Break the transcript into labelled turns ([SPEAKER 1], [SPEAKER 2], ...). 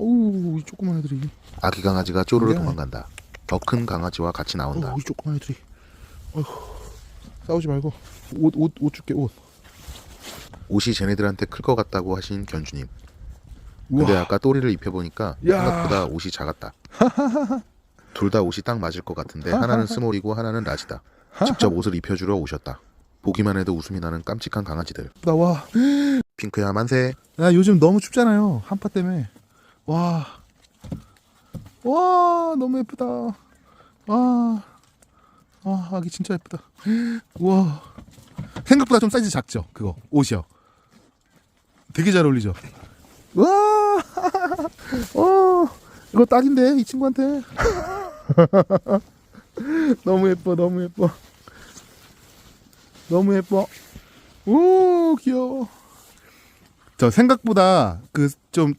[SPEAKER 1] 어우 이 조그만 애들이
[SPEAKER 2] 아기 강아지가 쪼르르
[SPEAKER 1] 미안해.
[SPEAKER 2] 도망간다. 더 큰 강아지와 같이 나온다.
[SPEAKER 1] 어우 이 조그만 애들이 어휴 싸우지 말고 옷 옷 옷 줄게 옷
[SPEAKER 2] 옷이 쟤네들한테 클 것 같다고 하신 견주님.
[SPEAKER 1] 우와
[SPEAKER 2] 근데 아까 또리를 입혀보니까
[SPEAKER 1] 야.
[SPEAKER 2] 생각보다 옷이 작았다. 둘 다 옷이 딱 맞을 것 같은데 하나는 스몰이고 하나는 라지다. 직접 옷을 입혀주러 오셨다. 보기만 해도 웃음이 나는 깜찍한 강아지들.
[SPEAKER 1] 나와
[SPEAKER 2] 핑크야 만세.
[SPEAKER 1] 야 요즘 너무 춥잖아요 한파 때문에 와. 와 너무 예쁘다. 와. 아 아기 진짜 예쁘다. 와. 생각보다 좀 사이즈 작죠? 그거 옷이요. 되게 잘 어울리죠? 와. 어, 이거 딱인데 이 친구한테? 너무 예뻐 너무 예뻐. 너무 예뻐. 오 귀여워. 저 생각보다 그 좀